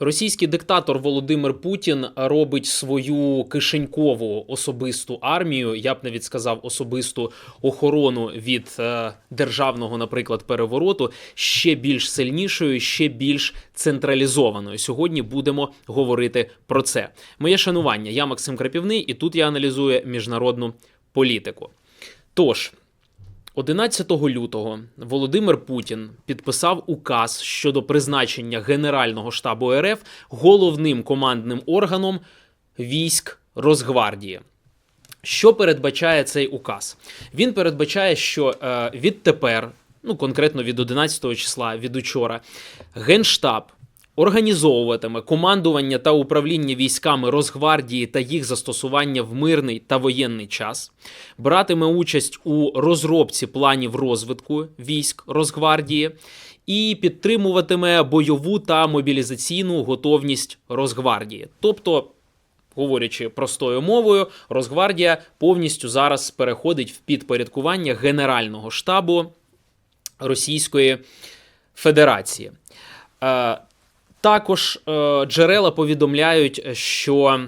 Російський диктатор Володимир Путін робить свою кишенькову особисту армію, я б навіть сказав особисту охорону від е, державного, наприклад, перевороту ще більш сильнішою, ще більш централізованою. Сьогодні будемо говорити про це. Моє шанування. Я Максим Крапівний, і тут я аналізую міжнародну політику. Тож. 11 лютого Володимир Путін підписав указ щодо призначення Генерального штабу РФ головним командним органом військ Росгвардії. Що передбачає цей указ? Він передбачає, що е, відтепер, ну конкретно від 11 числа, від учора, Генштаб організовуватиме командування та управління військами Росгвардії та їх застосування в мирний та воєнний час, братиме участь у розробці планів розвитку військ Росгвардії і підтримуватиме бойову та мобілізаційну готовність Росгвардії. Тобто, говорячи простою мовою, Росгвардія повністю зараз переходить в підпорядкування Генерального штабу Російської Федерації. Е, також е, джерела повідомляють, що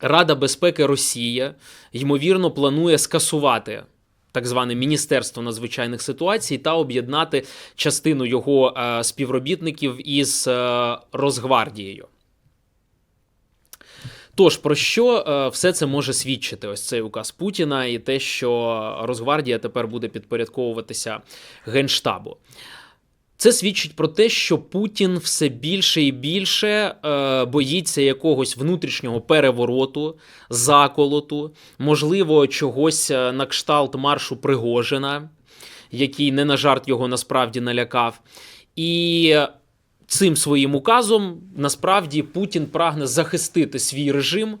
Рада безпеки Росії ймовірно планує скасувати так зване Міністерство надзвичайних ситуацій та об'єднати частину його е, співробітників із е, Росгвардією. Тож про що е, все це може свідчити? Ось цей указ Путіна і те, що Росгвардія тепер буде підпорядковуватися Генштабу. Це свідчить про те, що Путін все більше і більше е, боїться якогось внутрішнього перевороту, заколоту, можливо, чогось е, на кшталт маршу Пригожина, який не на жарт його насправді налякав. І цим своїм указом насправді Путін прагне захистити свій режим.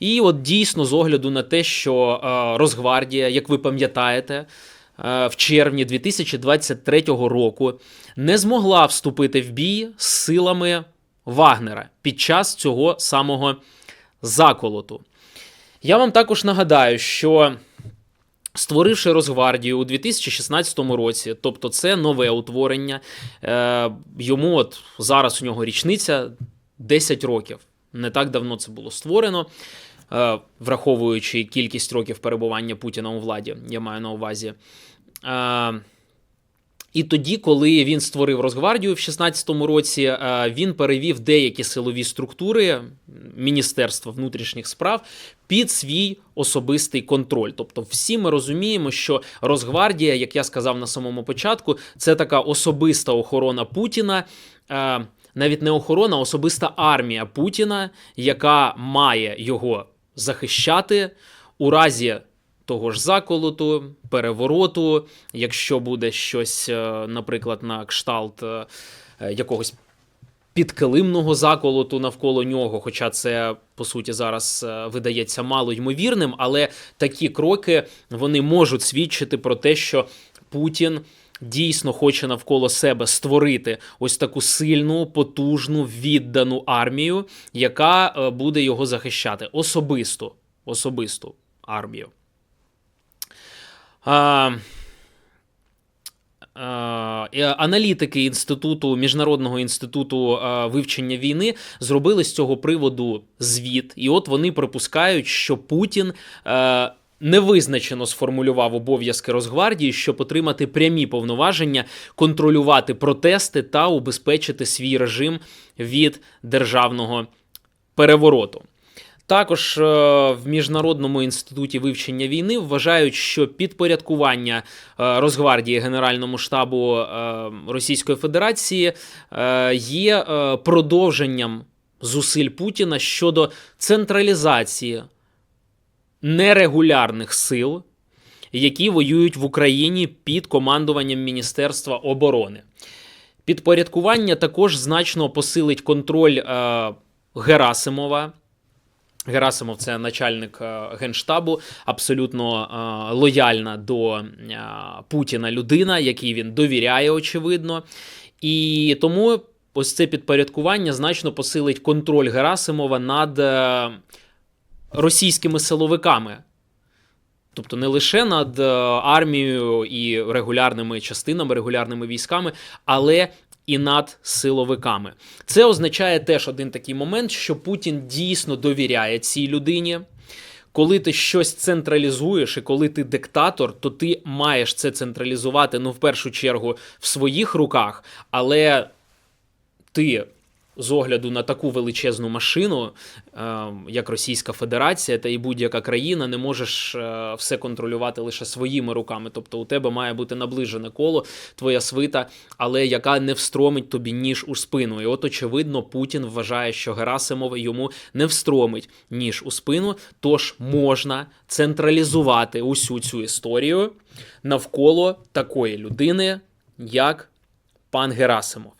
І от дійсно, з огляду на те, що е, Росгвардія, як ви пам'ятаєте, в червні 2023 року не змогла вступити в бій з силами Вагнера під час цього самого заколоту. Я вам також нагадаю, що створивши Росгвардію у 2016 році, тобто це нове утворення, е, йому от зараз у нього річниця 10 років. Не так давно це було створено, е, враховуючи кількість років перебування Путіна у владі, я маю на увазі. Е, і тоді, коли він створив Росгвардію в 16-му році, е, він перевів деякі силові структури Міністерства внутрішніх справ під свій особистий контроль. Тобто, всі ми розуміємо, що Росгвардія, як я сказав на самому початку, це така особиста охорона Путіна. е, Навіть не охорона, а особиста армія Путіна, яка має його захищати у разі того ж заколоту, перевороту, якщо буде щось, е, наприклад, на кшталт е, якогось підкилимного заколоту навколо нього, хоча це по суті зараз е, видається мало ймовірним, але такі кроки вони можуть свідчити про те, що Путін. Дійсно хоче навколо себе створити ось таку сильну, потужну, віддану армію, яка е, буде його захищати особисту, особисту армію. А, аналітики інституту міжнародного інституту вивчення війни зробили з цього приводу звіт, і от вони припускають, що Путін. Невизначено сформулював обов'язки Росгвардії, щоб отримати прямі повноваження, контролювати протести та убезпечити свій режим від державного перевороту. Також е, в Міжнародному інституті вивчення війни вважають, що підпорядкування е, Росгвардії Генеральному штабу е, Російської Федерації є продовженням зусиль Путіна щодо централізації нерегулярних сил, які воюють в Україні під командуванням Міністерства оборони. Підпорядкування також значно посилить контроль е, Герасимова. Герасимов це начальник е, генштабу, абсолютно е, лояльна до е, Путіна людина, якій він довіряє, очевидно. І тому ось це підпорядкування значно посилить контроль Герасимова над російськими силовиками. Тобто не лише над е, армією і регулярними частинами, регулярними військами, але і над силовиками. Це означає теж один такий момент, що Путін дійсно довіряє цій людині. Коли ти щось централізуєш, і коли ти диктатор, то ти маєш це централізувати ну в першу чергу в своїх руках, але ти з огляду на таку величезну машину, е, як Російська Федерація та і будь-яка країна, не можеш е, все контролювати лише своїми руками. Тобто у тебе має бути наближене коло, твоя свита, але яка не встромить тобі ніж у спину. І от, очевидно, Путін вважає, що Герасимов йому не встромить ніж у спину, тож можна централізувати усю цю історію навколо такої людини, як пан Герасимов.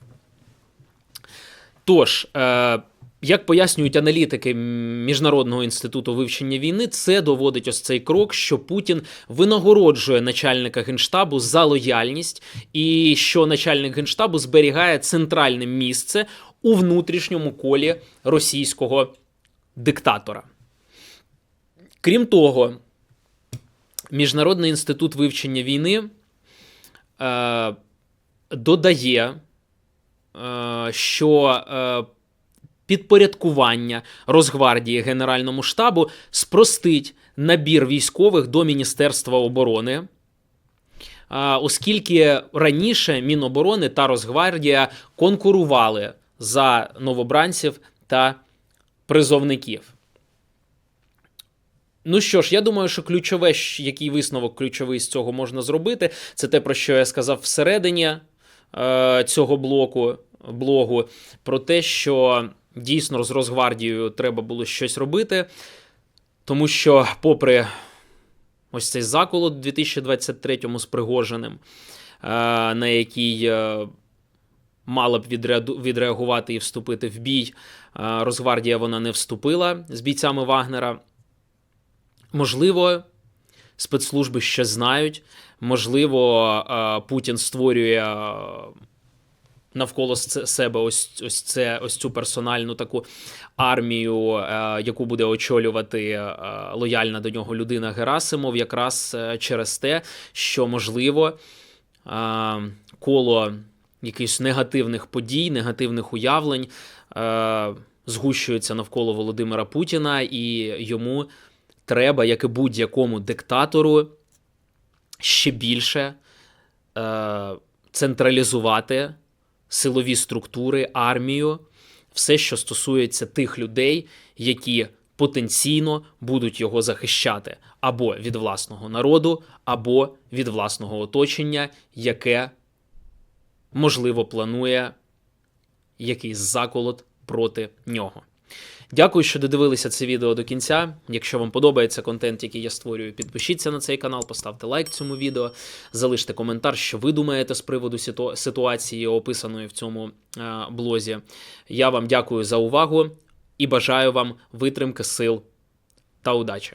Тож, е, як пояснюють аналітики Міжнародного інституту вивчення війни, це доводить ось цей крок, що Путін винагороджує начальника генштабу за лояльність, і що начальник генштабу зберігає центральне місце у внутрішньому колі російського диктатора. Крім того, Міжнародний інститут вивчення війни е, додає. Е, що е, підпорядкування Росгвардії Генеральному штабу спростить набір військових до Міністерства оборони. Е, оскільки раніше Міноборони та Росгвардія конкурували за новобранців та призовників. Ну що ж, я думаю, що ключове, який висновок ключовий з цього можна зробити, це те, про що я сказав всередині цього блоку блогу про те, що дійсно з Росгвардією треба було щось робити, тому що, попри ось цей заколот у 2023-му з Пригожиним, е, на який е, мала б відреагувати і вступити в бій, Росгвардія вона не вступила з бійцями Вагнера. Можливо, спецслужби ще знають. Можливо, е, Путін створює е, навколо себе ось ось це ось цю персональну таку армію, е, яку буде очолювати лояльна до нього людина Герасимов, якраз через те, що можливо коло якихось негативних подій, негативних уявлень згущується навколо Володимира Путіна, і йому треба, як і будь-якому диктатору ще більше е, централізувати силові структури, армію, все, що стосується тих людей, які потенційно будуть його захищати або від власного народу, або від власного оточення, яке можливо планує якийсь заколот проти нього. Дякую, що додивилися це відео до кінця. Якщо вам подобається контент, який я створюю, підпишіться на цей канал, поставте лайк цьому відео, залиште коментар, що ви думаєте з приводу ситуації, описаної в цьому е, блозі. Я вам дякую за увагу і бажаю вам витримки сил та удачі.